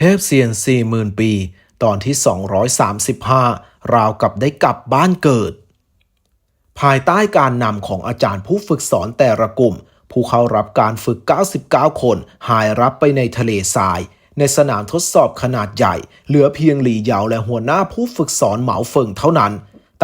เทพเซียนสี่หมื่นปี ตอนที่ 235 ราวกับได้กลับบ้านเกิด ภายใต้การนำของอาจารย์ผู้ฝึกสอนแต่ละกลุ่ม ผู้เข้ารับการฝึก 99 คน หายรับไปในทะเลทราย ในสนามทดสอบขนาดใหญ่ เหลือเพียงหลี่เหยาและหัวหน้าผู้ฝึกสอนเหมาเฟิงเท่านั้น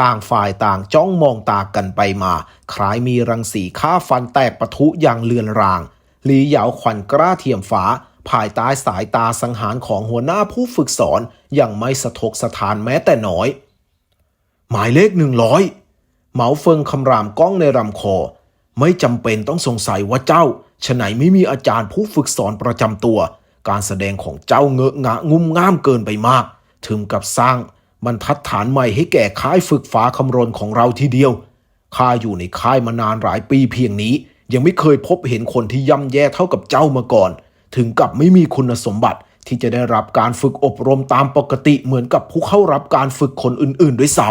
ต่างฝ่ายต่างจ้องมองตากันไปมา คล้ายมีรังสีฆ่าฟันแตกปะทุอย่างเลือนรางหลีเหยาขวัญกล้าเทียมฟ้า ภายใต้สายตาสังหารของหัวหน้าผู้ฝึกสอนยังไม่สะทกสถานแม้แต่น้อย หมายเลขหนึ่งร้อยเหมาเฟิงคำรามก้องในลำคอ ไม่จำเป็นต้องสงสัยว่าเจ้าฉไหนไม่มีอาจารย์ผู้ฝึกสอนประจำตัว การแสดงของเจ้าเงอะงะงุ่มง่ามเกินไปมาก ถึงกับสร้างบรรทัดฐานใหม่ให้แก่ค่ายฝึกฟ้าคำรนของเราทีเดียวข้าอยู่ในค่ายมานานหลายปีเพียงนี้ ยังไม่เคยพบเห็นคนที่ย่ำแย่เท่ากับเจ้ามาก่อน ถึงกับไม่มีคุณสมบัติที่จะได้รับการฝึกอบรมตามปกติเหมือนกับผู้เข้ารับการฝึกคนอื่น ๆ ด้วยซ้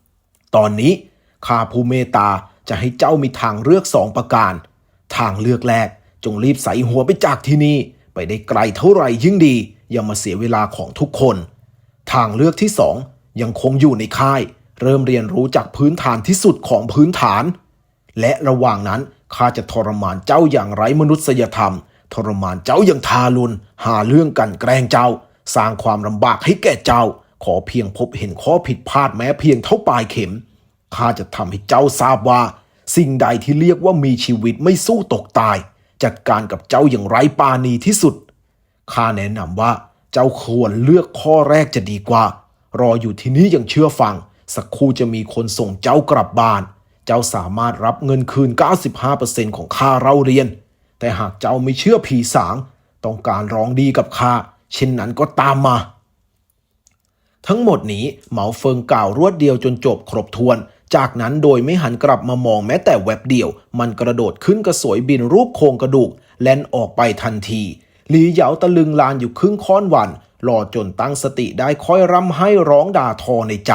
ำตอนนี้ข้าผู้เมตตาจะให้เจ้ามีทางเลือกสองประการ ทางเลือกแรก จงรีบใส่หัวไปจากที่นี่ ไปได้ไกลเท่าไหร่ยิ่งดี อย่ามาเสียเวลาของทุกคน ทางเลือกที่สองยังคงอยู่ในค่าย เริ่มเรียนรู้จากพื้นฐานที่สุดของพื้นฐาน และระหว่างนั้นข้าจะทรมานเจ้าอย่างไร้มนุษยธรรม ทรมานเจ้าอย่างทารุณหาเรื่องกันแกล้งเจ้า สร้างความลำบากให้แก่เจ้า ขอเพียงพบเห็นข้อผิดพลาดแม้เพียงเท่าปลายเข็มข้าจะทำให้เจ้าทราบว่า สิ่งใดที่เรียกว่ามีชีวิตไม่สู้ตกตาย จัดการกับเจ้าอย่างไร้ปาณีที่สุดข้าแนะนำว่าเจ้าควรเลือกข้อแรกจะดีกว่า รออยู่ที่นี่อย่างเชื่อฟัง สักครู่จะมีคนส่งเจ้ากลับบ้าน เจ้าสามารถรับเงินคืน 95%ของค่าเราเรียน แต่หากเจ้าไม่เชื่อผีสาง ต้องการร้องดีกับข้าเช่นนั้นก็ตามมา ทั้งหมดนี้เหมาเฟิงกล่าวรวดเดียวจนจบครบถ้วน จากนั้นโดยไม่หันกลับมามองแม้แต่แวบเดียว มันกระโดดขึ้นกระสวยบินรูปโครงกระดูก แล่นออกไปทันทีหลีเหยาตะลึงลานอยู่ครึ่งค้อนวันรอจนตั้งสติได้ค่อยร่ำให้ร้องด่าทอในใจ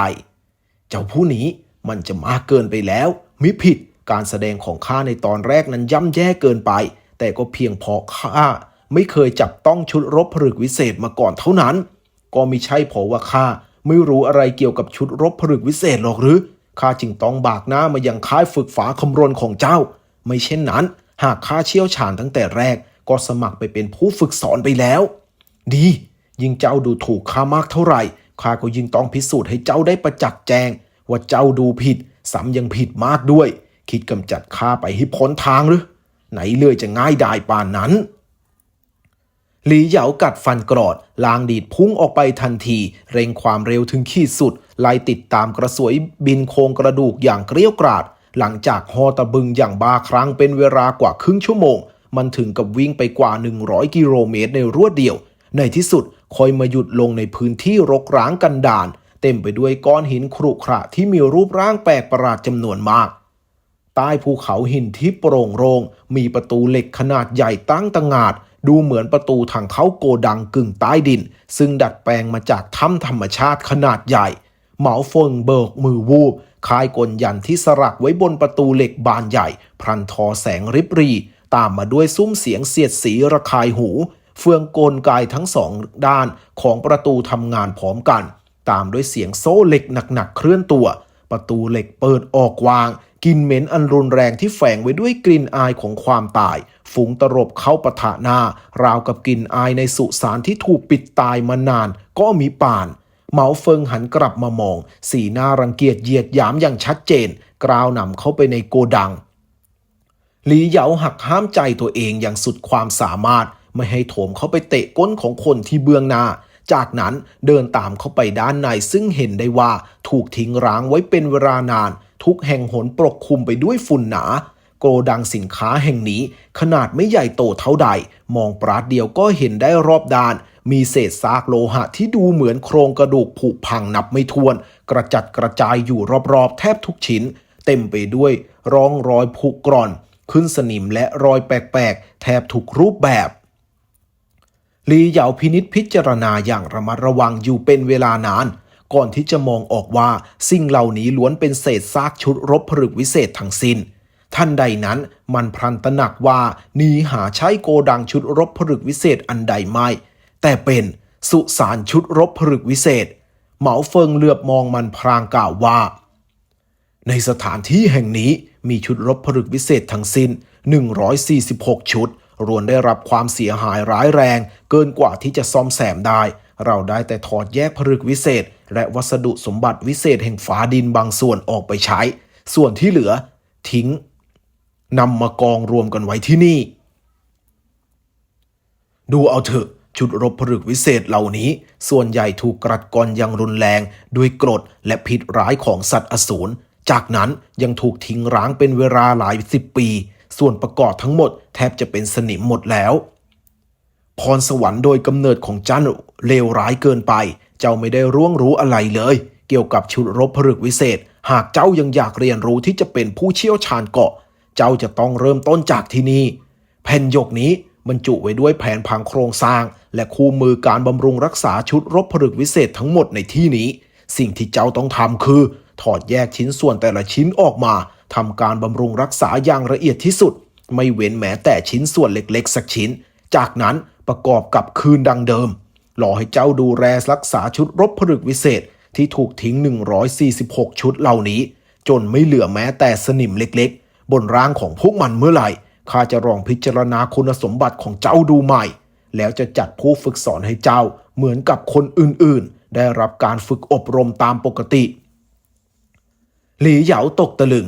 เจ้าผู้นี้มันจะมากเกินไปแล้ว มิผิดการแสดงของข้าในตอนแรกนั้นย่ำแย่เกินไป แต่ก็เพียงพอข้าไม่เคยจับต้องชุดรบผลึกวิเศษมาก่อนเท่านั้น ก็ไม่ใช่เพราะว่าข้าไม่รู้อะไรเกี่ยวกับชุดรบผลึกวิเศษหรอกหรือข้าจึงต้องบากหน้ามายังค่ายฝึกฝาคำรนของเจ้า ไม่เช่นนั้น หากข้าเชี่ยวชาญตั้งแต่แรก ก็สมัครไปเป็นผู้ฝึกสอนไปแล้ว ดี ยิ่งเจ้าดูถูกข้ามากเท่าไหร่ข้าก็ยิ่งต้องพิสูจน์ให้เจ้าได้ประจักษ์แจง ว่าเจ้าดูผิดซ้ำยังผิดมากด้วย คิดกำจัดข้าไปให้พ้นทางหรือ ไหนเลยจะง่ายดายปานนั้น หลีเหยากัดฟันกรอด ลางดีดพุ่งออกไปทันที เร่งความเร็วถึงขีดสุด ไล่ติดตามกระสวยบินโครงกระดูกอย่างเกรี้ยวกราด หลังจากฮอตะบึงอย่างบาครั้งเป็นเวลากว่าครึ่งชั่วโมง มันถึงกับวิ่งไปกว่า 100 กิโลเมตรในรวดเดียว ในที่สุดคอยมาหยุดลงในพื้นที่รกร้างกันดานเต็มไปด้วยก้อนหินครุขระที่มีรูปร่างแปลกประหลาดจำนวนมาก ใต้ภูเขาหินที่โปร่งโลงมีประตูเหล็กขนาดใหญ่ตั้งตงาด ดูเหมือนประตูทางเข้าโกดังกึ่งใต้ดิน ซึ่งดัดแปลงมาจากถ้ำธรรมชาติขนาดใหญ่ เหมาเฟิงเบิกมือวูบคลายกลยันที่สลักไว้บนประตูเหล็กบานใหญ่ พรันทอแสงริบรี ตามมาด้วยซุ้มเสียงเสียดสีระคายหู เฟืองกลไกทั้งสองด้านของประตูทำงานพร้อมกัน ตามด้วยเสียงโซ่เหล็กหนักๆเคลื่อนตัว ประตูเหล็กเปิดออกวางกลิ่นเหม็นอันรุนแรงที่แฝงไว้ด้วยกลิ่นอายของความตาย ฝูงตรบเข้าปะทะหน้า ราวกับกลิ่นอายในสุสานที่ถูกปิดตายมานาน ก็มีป่าน เหมาเฟิงหันกลับมามอง สีหน้ารังเกียจเหยียดหยามอย่างชัดเจน กราวนำเข้าไปในโกดัง หลีเหยาหักห้ามใจตัวเองอย่างสุดความสามารถ ไม่ให้โถมเข้าไปเตะก้นของคนที่เบื้องหน้า จากนั้นเดินตามเข้าไปด้านในซึ่งเห็นได้ว่าถูกทิ้งร้างไว้เป็นเวลานาน ทุกแห่งหนปกคลุมไปด้วยฝุ่นหนา โกดังสินค้าแห่งนี้ ขนาดไม่ใหญ่โตเท่าใด มองปราดเดียวก็เห็นได้รอบด้าน มีเศษซากโลหะที่ดูเหมือนโครงกระดูกผุพังนับไม่ถ้วน กระจัดกระจายอยู่รอบๆ แทบทุกชิ้น เต็มไปด้วยร่องรอยผุกร่อน ขึ้นสนิมและรอยแปลกๆ แทบทุกรูปแบบ ลีเหยาพินิษพิจารณาอย่างระมัดระวังอยู่เป็นเวลานาน ก่อนที่จะมองออกว่าสิ่งเหล่านี้ล้วนเป็นเศษซากชุดรบผลึกวิเศษทั้งสิน้น ท่านใดนั้นมันพลันตระหนักว่านีหาใช้โกดังชุดรบผลึกวิเศษอันใดไม่ แต่เป็นสุสานชุดรบผลึกวิเศษ เหมาเฟิงเหลือบมองมันพรางกล่าวว่า ในสถานที่แห่งนี้มีชุดรบผลึกวิเศษทั้งสิ้น 146 ชุด รวนได้รับความเสียหายร้ายแรง เกินกว่าที่จะซ่อมแซมได้ เราได้แต่ถอดแยกผลึกวิเศษ และวัสดุสมบัติวิเศษแห่งฝาดินบางส่วนออกไปใช้ ส่วนที่เหลือ ทิ้งนำมากองรวมกันไว้ที่นี่ ดูเอาเถอะชุดรบผลึกวิเศษเหล่านี้ ส่วนใหญ่ถูกกรัดกร่อนอย่างรุนแรง ด้วยกรดและพิษร้ายของสัตว์อสูร จากนั้นยังถูกทิ้งร้างเป็นเวลาหลายสิบปี ส่วนประกอบทั้งหมดแทบจะเป็นสนิมหมดแล้ว พรสวรรค์โดยกำเนิดของเจ้าเลวร้ายเกินไป เจ้าไม่ได้ร่วงรู้อะไรเลย เกี่ยวกับชุดรบผลึกวิเศษ หากเจ้ายังอยากเรียนรู้ที่จะเป็นผู้เชี่ยวชาญเกาะ เจ้าจะต้องเริ่มต้นจากที่นี่แผ่นหยกนี้บรรจุไว้ด้วยแผนผังโครงสร้าง และคู่มือการบำรุงรักษาชุดรบผลึกวิเศษทั้งหมดในที่นี้ สิ่งที่เจ้าต้องทำคือ ถอดแยกชิ้นส่วนแต่ละชิ้นออกมาทำการบำรุงรักษาอย่างละเอียดที่สุด ไม่เว้นแม้แต่ชิ้นส่วนเล็กๆ สักชิ้น จากนั้นประกอบกับคืนดังเดิมรอให้เจ้าดูแลรักษาชุดรบผลึกวิเศษที่ถูกทิ้ง 146 ชุดเหล่านี้ จนไม่เหลือแม้แต่สนิมเล็กๆ บนร่างของพวกมันเมื่อไหร่ข้าจะลองพิจารณาคุณสมบัติของเจ้าดูใหม่ แล้วจะจัดผู้ฝึกสอนให้เจ้าเหมือนกับคนอื่นๆ ได้รับการฝึกอบรมตามปกติ หลีเหยาตกตะลึง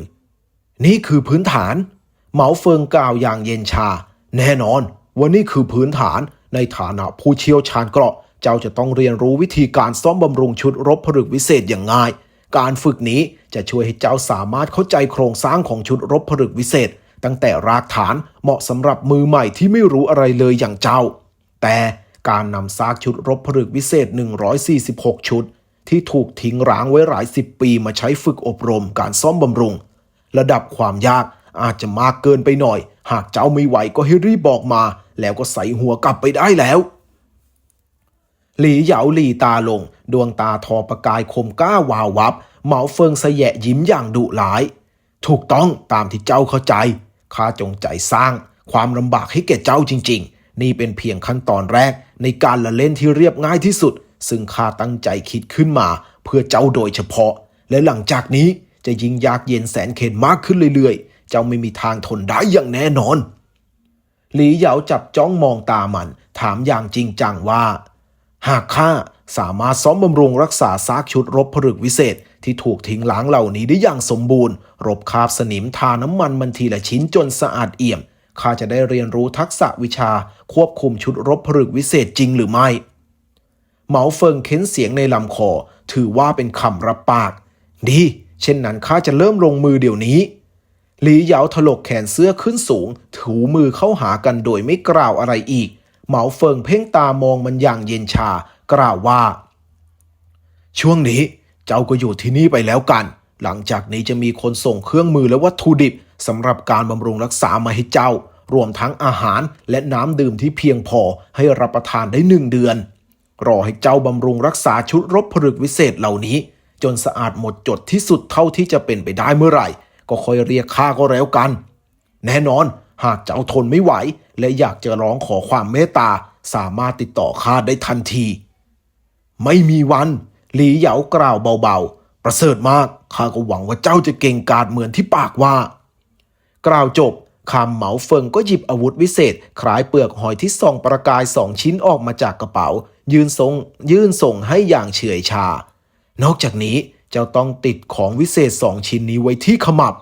นี่คือพื้นฐาน เหมาเฟิงกล่าวอย่างเย็นชา แน่นอนว่านี่คือพื้นฐานในฐานะผู้เชี่ยวชาญเกราะ เจ้าจะต้องเรียนรู้วิธีการซ่อมบำรุงชุดรบผลึกวิเศษอย่างง่าย การฝึกนี้จะช่วยให้เจ้าสามารถเข้าใจโครงสร้างของชุดรบผลึกวิเศษ ตั้งแต่รากฐานเหมาะสำหรับมือใหม่ที่ไม่รู้อะไรเลยอย่างเจ้า แต่การนำซากชุดรบผลึกวิเศษ 146 ชุด ที่ถูกทิ้งร้างไว้หลายสิบปีมาใช้ฝึกอบรมการซ่อมบำรุง ระดับความยากอาจจะมากเกินไปหน่อย หากเจ้าไม่ไหวก็ให้รีบบอกมา แล้วก็ใส่หัวกลับไปได้แล้ว หลีเหยาหลีตาลง ดวงตาทอประกายคมกล้าวาววับ เหมาเฟิงสแยะยิ้มอย่างดุร้าย ถูกต้องตามที่เจ้าเข้าใจข้าจงใจสร้าง ความลำบากให้แก่เจ้าจริง ๆ นี่เป็นเพียงขั้นตอนแรกในการละเล่นที่เรียบง่ายที่สุด ซึ่งข้าตั้งใจคิดขึ้นมาเพื่อเจ้าโดยเฉพาะ และหลังจากนี้จะยิ่งยากเย็นแสนเข็นมากขึ้นเรื่อยๆ เจ้าไม่มีทางทนได้อย่างแน่นอน หลีเหยาจับจ้องมองตามัน ถามอย่างจริงจังว่า หากข้าสามารถซ้อมบำรุงรักษาซากชุดรบผลึกวิเศษที่ถูกทิ้งล้างเหล่านี้ได้อย่างสมบูรณ์ รบคาบสนิมทาน้ำมันมันทีละชิ้นจนสะอาดเอี่ยมข้าจะได้เรียนรู้ทักษะวิชาควบคุมชุดรบผลึกวิเศษจริงหรือไม่ เหมาเฟิงเค้นเสียงในลำคอ ถือว่าเป็นคำรับปาก ดี เช่นนั้นข้าจะเริ่มลงมือเดี๋ยวนี้ หลีเหยาถลกแขนเสื้อขึ้นสูง ถูมือเข้าหากันโดยไม่กล่าวอะไรอีก เหมาเฟิงเพ่งตามองมันอย่างเย็นชา กล่าวว่า ช่วงนี้เจ้าก็อยู่ที่นี่ไปแล้วกัน หลังจากนี้จะมีคนส่งเครื่องมือและวัตถุดิบสำหรับการบำรุงรักษามาให้เจ้า รวมทั้งอาหารและน้ำดื่มที่เพียงพอให้รับประทานได้หนึ่งเดือน รอให้เจ้าบำรุงรักษาชุดรบผลึกวิเศษเหล่านี้ จนสะอาดหมดจดที่สุดเท่าที่จะเป็นไปได้เมื่อไหร่ ก็คอยเรียกข้าก็แล้วกัน แน่นอนหากเจ้าทนไม่ไหว และอยากจะร้องขอความเมตตาสามารถติดต่อข้าได้ทันที ไม่มีวัน หลีเหยากล่าวเบาๆ ประเสริฐมากข้าก็หวังว่าเจ้าจะเก่งกาจเหมือนที่ปากว่า กล่าวจบคำเหมาเฟิงก็หยิบอาวุธวิเศษคล้ายเปลือกหอยที่ส่องประกายสองชิ้นออกมาจากกระเป๋า ยืนทรงยื่นส่งให้อย่างเฉื่อยชา นอกจากนี้เจ้าต้องติดของวิเศษสองชิ้นนี้ไว้ที่ขมับ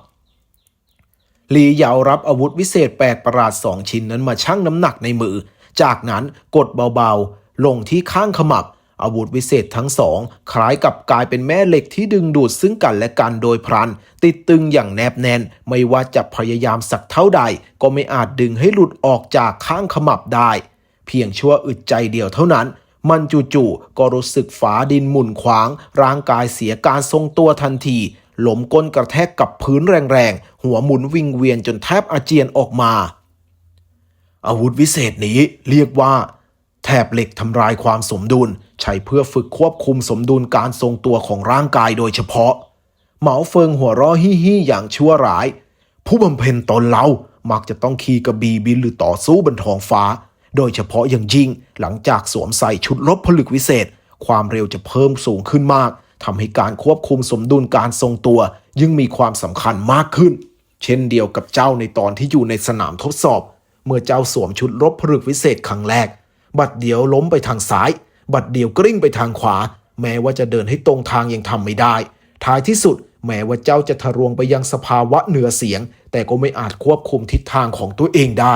หลีเหยารับอาวุธวิเศษแปลกประหลาดสองชิ้นนั้นมาชั่งน้ำหนักในมือ จากนั้นกดเบาๆ ลงที่ข้างขมับ อาวุธวิเศษทั้งสอง คล้ายกับกลายเป็นแม่เหล็กที่ดึงดูดซึ่งกันและกันโดยพลัน ติดตึงอย่างแนบแน่น ไม่ว่าจะพยายามสักเท่าใด ก็ไม่อาจดึงให้หลุดออกจากข้างขมับได้ เพียงชั่วอึดใจเดียวเท่านั้น มันจู่ๆก็รู้สึกฝาดินหมุนขวาง ร่างกายเสียการทรงตัวทันทีหลมก้นกระแทกกับพื้นแรงๆ หัวหมุนวิงเวียนจนแทบอาเจียนออกมา อาวุธวิเศษนี้เรียกว่า แถบเหล็กทำลายความสมดุล ใช้เพื่อฝึกควบคุมสมดุลการทรงตัวของร่างกายโดยเฉพาะ เหมาเฟิงหัวเราะฮิฮิอย่างชั่วร้าย ผู้บำเพ็ญตนเรามักจะต้องขี่กระบี่บินหรือต่อสู้บนท้องฟ้า โดยเฉพาะอย่างยิ่งหลังจากสวมใส่ชุดลบผลึกวิเศษ ความเร็วจะเพิ่มสูงขึ้นมากทำให้การควบคุมสมดุลการทรงตัวยิ่งมีความสำคัญมากขึ้น เช่นเดียวกับเจ้าในตอนที่อยู่ในสนามทดสอบ เมื่อเจ้าสวมชุดลบผลึกวิเศษครั้งแรก บัดเดียวล้มไปทางซ้าย บัดเดียวกลิ้งไปทางขวา แม้ว่าจะเดินให้ตรงทางยังทำไม่ได้ ท้ายที่สุด แม้ว่าเจ้าจะทะรวงไปยังสภาวะเหนือเสียง แต่ก็ไม่อาจควบคุมทิศทางของตัวเองได้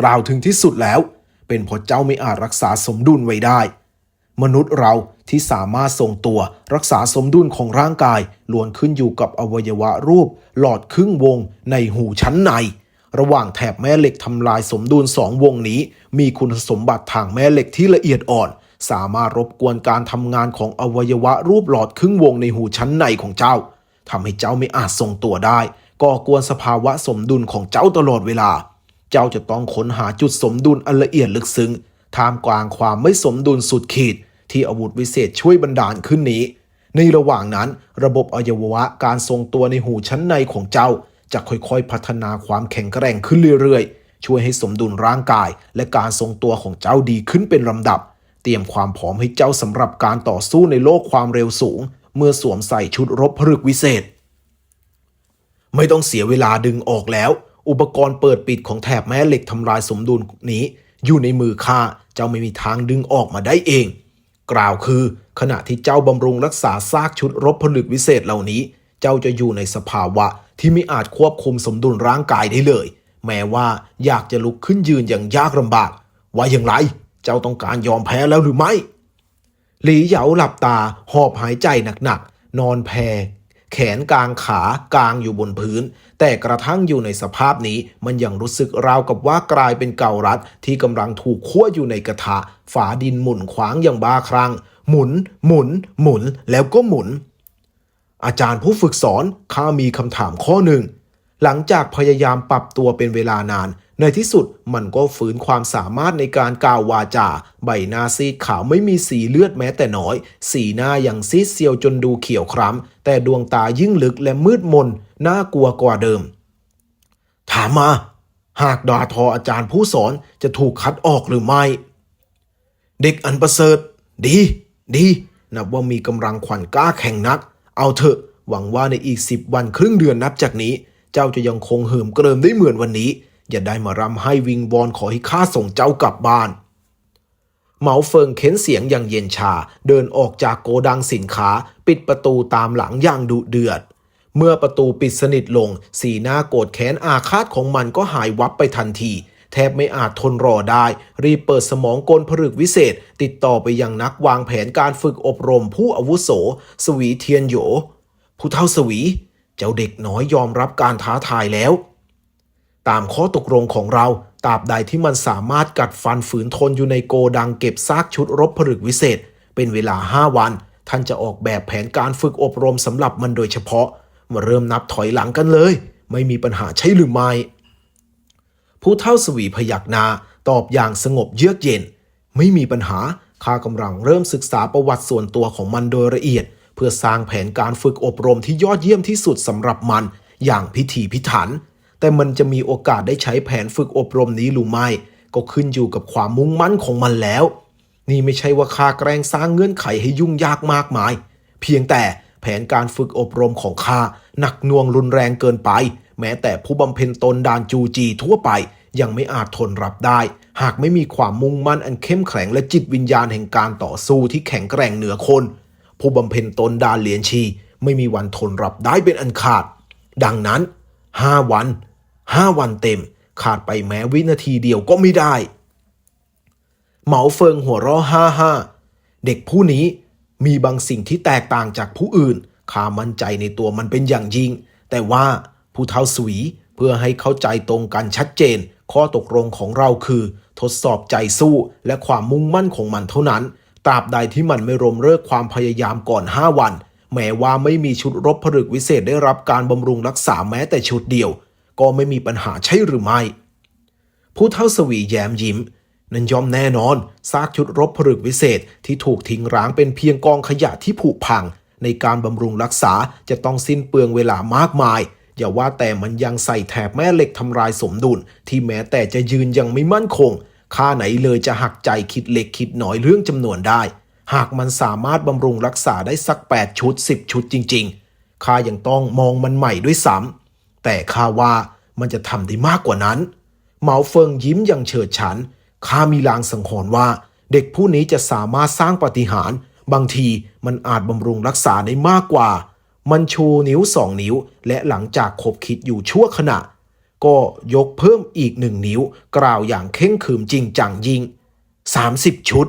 กล่าวถึงที่สุดแล้ว เป็นเพราะเจ้าไม่อาจรักษาสมดุลไว้ได้ มนุษย์เราที่สามารถทรงตัวรักษาสมดุลของร่างกายล้วนขึ้นอยู่กับอวัยวะรูป หลอดครึ่งวง ในหูชั้นใน ระหว่างแถบแม่เหล็กทำลายสมดุลสองวงนี้ มีคุณสมบัติทางแม่เหล็กที่ละเอียดอ่อน สามารถรบกวนการทำงานของอวัยวะรูปหลอดครึ่งวงในหูชั้นในของเจ้าทำให้เจ้าไม่อาจทรงตัวได้ก่อกวนสภาวะสมดุลของเจ้าตลอดเวลา เจ้าจะต้องค้นหาจุดสมดุลอันละเอียดลึกซึ้งท่ามกลางความไม่สมดุลสุดขีด ที่อาวุธวิเศษช่วยบันดาลขึ้นนี้ ในระหว่างนั้นระบบอวัยวะการทรงตัวในหูชั้นในของเจ้า จะค่อยๆ พัฒนาความแข็งแกร่งขึ้นเรื่อยๆ ช่วยให้สมดุลร่างกาย และการทรงตัวของเจ้าดีขึ้นเป็นลำดับ เตรียมความพร้อมให้เจ้าสำหรับการต่อสู้ในโลกความเร็วสูง เมื่อสวมใส่ชุดรบผลึกวิเศษ ไม่ต้องเสียเวลาดึงออกแล้ว อุปกรณ์เปิดปิดของแถบแม่เหล็กทำลายสมดุลนี้ อยู่ในมือข้าเจ้าไม่มีทางดึงออกมาได้เอง กล่าวคือขณะที่เจ้าบำรุงรักษาซากชุดรบผลึกวิเศษเหล่านี้ เจ้าจะอยู่ในสภาวะที่ไม่อาจควบคุมสมดุลร่างกายได้เลย แม้ว่าอยากจะลุกขึ้นยืนอย่างยากลำบาก ว่าอย่างไร เจ้าต้องการยอมแพ้แล้วหรือไม่ หลีเหยาหลับตาหอบหายใจหนักๆนอนแพ แขนกลางขากลางอยู่บนพื้น แต่กระทั่งอยู่ในสภาพนี้มันยังรู้สึกราวกับว่ากลายเป็นเการัดที่กำลังถูกคั่วอยู่ในกระทะ ฝาดินหมุนขวางอย่างบ้าคลั่งหมุน หมุน หมุนแล้วก็หมุน อาจารย์ผู้ฝึกสอนข้ามีคำถามข้อหนึ่ง หลังจากพยายามปรับตัวเป็นเวลานาน ในที่สุดมันก็ฝืนความสามารถในการกล่าววาจา ใบหน้าซีดขาวไม่มีสีเลือดแม้แต่น้อย สีหน้าอย่างซีดเซียวจนดูเขียวคล้ำ แต่ดวงตายิ่งลึกและมืดมน น่ากลัวกว่าเดิม ถามมา หากดาทออาจารย์ผู้สอนจะถูกคัดออกหรือไม่ เด็กอันประเสริฐ ดี ดี นับว่ามีกำลังขวัญกล้าแข่งนัก เอาเถอะ หวังว่าในอีกสิบวันครึ่งเดือนนับจากนี้ เจ้าจะยังคงเหิมเกริมได้เหมือนวันนี้ อย่าได้มารำให้วิงวอนขอให้ข้าส่งเจ้ากลับบ้านเหมาเฟิงเค้นเสียงอย่างเย็นชาเดินออกจากโกดังสินค้า ปิดประตูตามหลังอย่างดุเดือด เมื่อประตูปิดสนิทลง สีหน้าโกรธแค้นอาฆาตของมันก็หายวับไปทันที แทบไม่อาจทนรอได้ รีบเปิดสมองกลผลึกวิเศษ ติดต่อไปยังนักวางแผนการฝึกอบรมผู้อาวุโส สวีเทียนโหยผู้เท่าสวี เจ้าเด็กน้อยยอมรับการท้าทายแล้ว ตามข้อตกลงของเราตราบใดที่มันสามารถกัดฟันฝืนทนอยู่ในโกดังเก็บซากชุดรบผลึกวิเศษ เป็นเวลา 5 วัน ท่านจะออกแบบแผนการฝึกอบรมสำหรับมันโดยเฉพาะ มาเริ่มนับถอยหลังกันเลย ไม่มีปัญหาใช่หรือไม่ ผู้เท่าสวีพยักหน้าตอบอย่างสงบเยือกเย็น ไม่มีปัญหาข้ากำลังเริ่มศึกษาประวัติส่วนตัวของมันโดยละเอียด เพื่อสร้างแผนการฝึกอบรมที่ยอดเยี่ยมที่สุดสำหรับมัน อย่างพิถีพิถัน แต่มันจะมีโอกาสได้ใช้แผนฝึกอบรมนี้หรือไม่ ก็ขึ้นอยู่กับความมุ่งมั่นของมันแล้ว นี่ไม่ใช่ว่าข้าแกล้งสร้างเงื่อนไขให้ยุ่งยากมากมาย เพียงแต่แผนการฝึกอบรมของข้าหนักน่วงรุนแรงเกินไป แม้แต่ผู้บำเพ็ญตนดานจูจีทั่วไป ยังไม่อาจทนรับได้ หากไม่มีความมุ่งมั่นอันเข้มแข็งและจิตวิญญาณแห่งการต่อสู้ที่แข็งแกร่งเหนือคน ผู้บำเพ็ญตนดานเหลียนชี ไม่มีวันทนรับได้เป็นอันขาด ดังนั้นห้าวันห้าวันเต็ม ขาดไปแม้วินาทีเดียวก็ไม่ได้ เหมาเฟิงหัวเราะฮ่าฮ่าเด็กผู้นี้มีบางสิ่งที่แตกต่างจากผู้อื่นข้ามั่นใจในตัวมันเป็นอย่างยิ่ง แต่ว่าผู้เท่าสวีเพื่อให้เข้าใจตรงกันชัดเจน ข้อตกลงของเราคือ ทดสอบใจสู้และความมุ่งมั่นของมันเท่านั้น ตราบใดที่มันไม่รมเลิกความพยายามก่อน 5 วัน แม้ว่าไม่มีชุดรบผลึกวิเศษได้รับการบำรุงรักษาแม้แต่ชุดเดียว ก็ไม่มีปัญหาใช่หรือไม่ ผู้เท่าสวีแย้มยิ้ม นั่นยอมแน่นอน ซากชุดรบผลึกวิเศษที่ถูกทิ้งร้างเป็นเพียงกองขยะที่ผุพัง ในการบำรุงรักษาจะต้องสิ้นเปลืองเวลามากมายอย่าว่าแต่มันยังใส่แถบแม่เหล็กทำลายสมดุลที่แม้แต่จะยืนยังไม่มั่นคง ข้าไหนเลยจะหักใจคิดเล็กคิดน้อยเรื่องจำนวนได้ หากมันสามารถบำรุงรักษาได้สัก 8 ชุด 10 ชุดจริง ๆ ข้ายังต้องมองมันใหม่ด้วยซ้ำแต่ข้าว่ามันจะทำได้มากกว่านั้น เหมาเฟิงยิ้มอย่างเฉิดฉัน ข้ามีลางสังหรณ์ว่า เด็กผู้นี้จะสามารถสร้างปฏิหาร บางทีมันอาจบำรุงรักษาได้มากกว่า มันชูนิ้วสองนิ้ว และหลังจากคบคิดอยู่ชั่วขณะ ก็ยกเพิ่มอีกหนึ่งนิ้ว กล่าวอย่างเข่งขืมจริงจังยิ่ง 30 ชุด